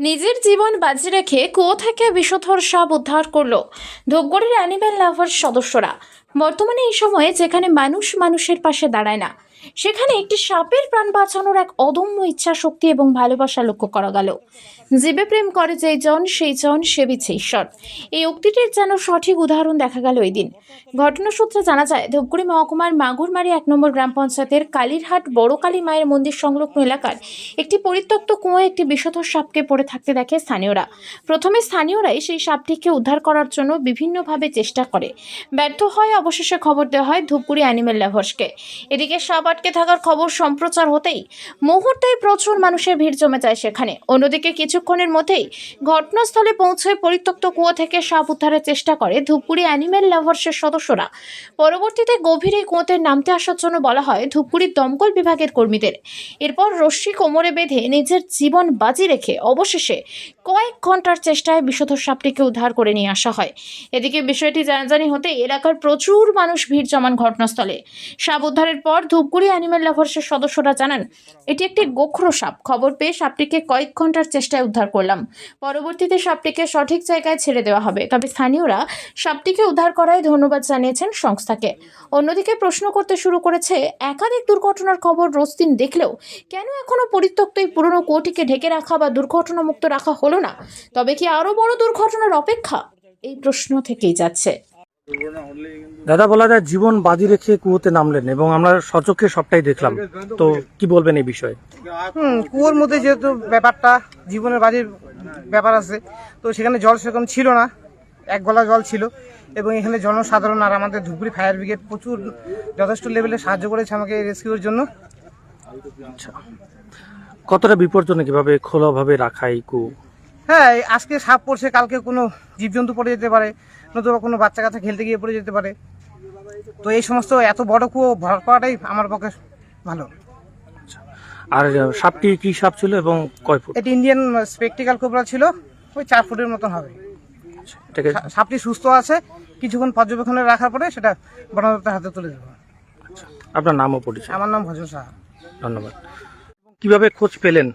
নিজের জীবন বাজি রেখে কুয়ো থেকে বিষধর সাপ উদ্ধার করল ধূপগড়ের অ্যানিম্যাল লাভার সদস্যরা। বর্তমানে এই সময়ে যেখানে মানুষ মানুষের পাশে দাঁড়ায় না সেখানে একটি সাপের প্রাণ বাঁচানোর এক অদম্য ইচ্ছা, শক্তি এবং ভালোবাসা লক্ষ্য করা গেল। জীবে প্রেম করে যেই জন, সেই জন সেবিছে ঈশ্বর। এই উক্তিটির যেন সঠিক উদাহরণ দেখা গেল এই দিন। ঘটনা সূত্রে জানা যায়, ধূপগুড়ি মহকুমার মাগুরমারি এক নম্বর গ্রাম পঞ্চায়েতের কালীরহাট বড় কালী মায়ের মন্দির সংলগ্ন এলাকার একটি পরিত্যক্ত কুয়োয় একটি বিষধর সাপকে পড়ে থাকতে দেখে স্থানীয়রা। প্রথমে স্থানীয়রাই সেই সাপটিকে উদ্ধার করার জন্য বিভিন্নভাবে চেষ্টা করে। ব্যর্থ হয় অবশেষে খবর দেওয়া হয় ধূপগুড়ি অ্যানিমেল লাভার্সকে। এদিকে সাপ আটকে থাকার খবর সম্প্রচার হতেই মুহূর্তেই প্রচুর মানুষের ভিড় জমে যায় সেখানে। অন্যদিকে কিছুক্ষণের মধ্যেই ঘটনাস্থলে পৌঁছে পরিত্যক্ত কুয়ো থেকে সাপ উদ্ধারের চেষ্টা করে ধূপগুড়ি অ্যানিমেল লাভার্সের সদস্যরা। পরবর্তীতে গভীর এই কুয়োতে নামতে আসার জন্য বলা হয় ধূপগুড়ির দমকল বিভাগের কর্মীদের। এরপর রশ্মি কোমরে বেঁধে নিজের জীবন বাজি রেখে অবশেষে কয়েক ঘণ্টার চেষ্টায় বিষধর সাপটিকে উদ্ধার করে নিয়ে আসা হয়। এদিকে বিষয়টি জানাজানি হতে এলাকার প্রচুর মানুষ ভিড় জমান ঘটনাস্থলে। সাপ উদ্ধারের পর ধূপগুড়ি অ্যানিমেল লাভার্সের সদস্যরা জানান, এটি একটি গোখরো সাপ। খবর পেয়ে সাপটিকে কয়েক ঘণ্টার চেষ্টায় উদ্ধার করলাম। পরবর্তীতে সাপটিকে সঠিক জায়গায় ছেড়ে দেওয়া হবে। তবে স্থানীয়রা সাপটিকে উদ্ধার করায় ধন্যবাদ জানিয়েছেন সংস্থাকে। অন্যদিকে প্রশ্ন করতে শুরু করেছে, একাধিক দুর্ঘটনার খবর রোজ দিন দেখলেও কেন এখনও পরিত্যক্ত এই পুরনো কুয়োটিকে ঢেকে রাখা বা দুর্ঘটনামুক্ত রাখা হলো না? তবে কি আরও বড় দুর্ঘটনার অপেক্ষা? এই প্রশ্ন থেকেই যাচ্ছে। দাদা বলা যায় জীবন বাজি রেখে কুয়োতে নামলেন এবং আমরা সচক্ষে সবটাই দেখলাম। তো কি বলবেন এই বিষয়ে? হুম কুয়োর মধ্যে যেহেতু ব্যাপারটা জীবনের বাজির ব্যাপার আছে তো সেখানে জল সেরকম ছিল না এক গলা জল ছিল এবং এখানে জনসাধারণ আর আমাদের ধুপগুড়ি ফায়ার ব্রিগেড প্রচুর যথেষ্ট লেভেলে সাহায্য করেছে আমাকে রেস্কিউর জন্য। আচ্ছা। কতটা বিপজ্জনক কীভাবে খোলাভাবে রাখা এই কুয়ো? হ্যাঁ আজকে সাপ পড়ছে কালকে কোনো জীবজন্তু পড়ে যেতে পারে নতুবা কোনো বাচ্চা কাচ্চা খেলতে গিয়ে পড়ে যেতে পারে। তো এই সমস্ত এত বড় কুয়ো ভর করাটাই আমার পক্ষে ভালো। আর সাপটি কি সাপ ছিল এবং কয় ফুট? এটি ইন্ডিয়ান স্পেকটিক্যাল কোবরা ছিল ওই চার ফুটের মতন হবে। সা- সাপটি সুস্থ আছে কিছুক্ষণ পর্যবেক্ষণে রাখার পরে সেটা বনদপ্তরের হাতে তুলে দেবো। আপনার নামও পরিচয় আমার নাম ভজন সাহা। ধন্যবাদ। কীভাবে খোঁজ পেলেন?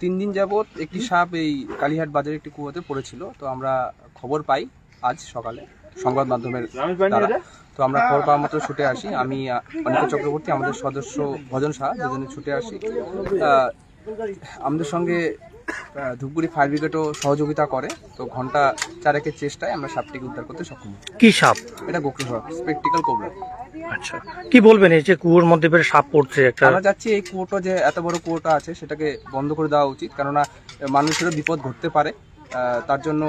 তিন দিন যাবৎ একটি সাপ এই কালীহাট বাজারে একটি কুয়োতে পড়েছিল। তো আমরা খবর পাই আজ সকালে সংবাদ মাধ্যমের দ্বারা। তো আমরা খবর পাওয়া মতো ছুটে আসি। আমি অনিকা চক্রবর্তী আমাদের সদস্য ভজন শাহ দুজনে ছুটে আসি। আমাদের সঙ্গে ধূপগুড়ি ফায়ার ব্রিগেডও সহযোগিতা করে। তো ঘণ্টা চারেকের চেষ্টায় আমরা সাপটিকে উদ্ধার করতে সক্ষম কি সাপ? এটা গোকরু সাপ স্পেকটিক্যাল কোবরা আচ্ছা। কি বলবেন এই যে কুয়োর মধ্যে বেশ সাপ পড়ছে একটা আমরা যাচ্ছি এই কুয়োটা যে এত বড় কুয়োটা আছে সেটাকে বন্ধ করে দেওয়া উচিত। কেননা মানুষেরও বিপদ ঘটতে পারে। তার জন্য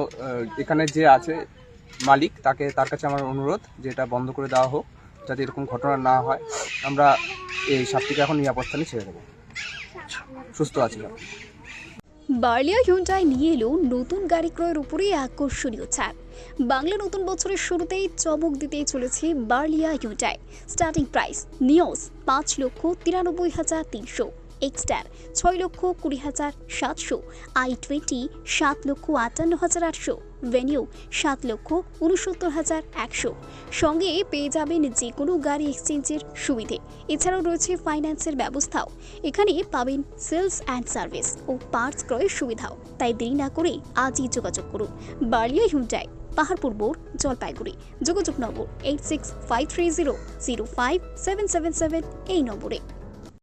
এখানে যে আছে মালিক তাকে তার কাছে আমার অনুরোধ যে এটা বন্ধ করে দেওয়া হোক যাতে এরকম ঘটনা না হয়। আমরা এই সাপটিকে এখন নিরাপদ স্থানে ছেড়ে দেবো। সুস্থ আছি। বার্লিয়া হিউন্ডাই নিয়ে এলো নতুন গাড়ি ক্রয়ের উপরে আকর্ষণীয় ছাড় বাংলা নতুন বছরের শুরুতেই চমক দিতেই চলেছে বার্লিয়া হিউন্ডাই স্টার্টিং প্রাইস, নিওস পাঁচ লক্ষ তিরানব্বই হাজার তিনশো। এক্সটার ছয় লক্ষ কুড়ি হাজার সাতশো। আই টোয়েন্টি সাত লক্ষ আটান্ন হাজার আটশো। ভেনিউ সাত লক্ষ উনসত্তর হাজার একশো। সঙ্গে পেয়ে যাবেন যে কোনো গাড়ি এক্সচেঞ্জের সুবিধে। এছাড়াও রয়েছে ফাইন্যান্সের ব্যবস্থাও। এখানে পাবেন সেলস অ্যান্ড সার্ভিস ও পার্টস ক্রয়ের সুবিধাও। তাই দেরি না করে আজই যোগাযোগ করুন। Barlia Hyundai Paharpur board Jalpaiguri. যোগাযোগ নম্বর eight six five three zero zero five seven seven seven এই নম্বরে।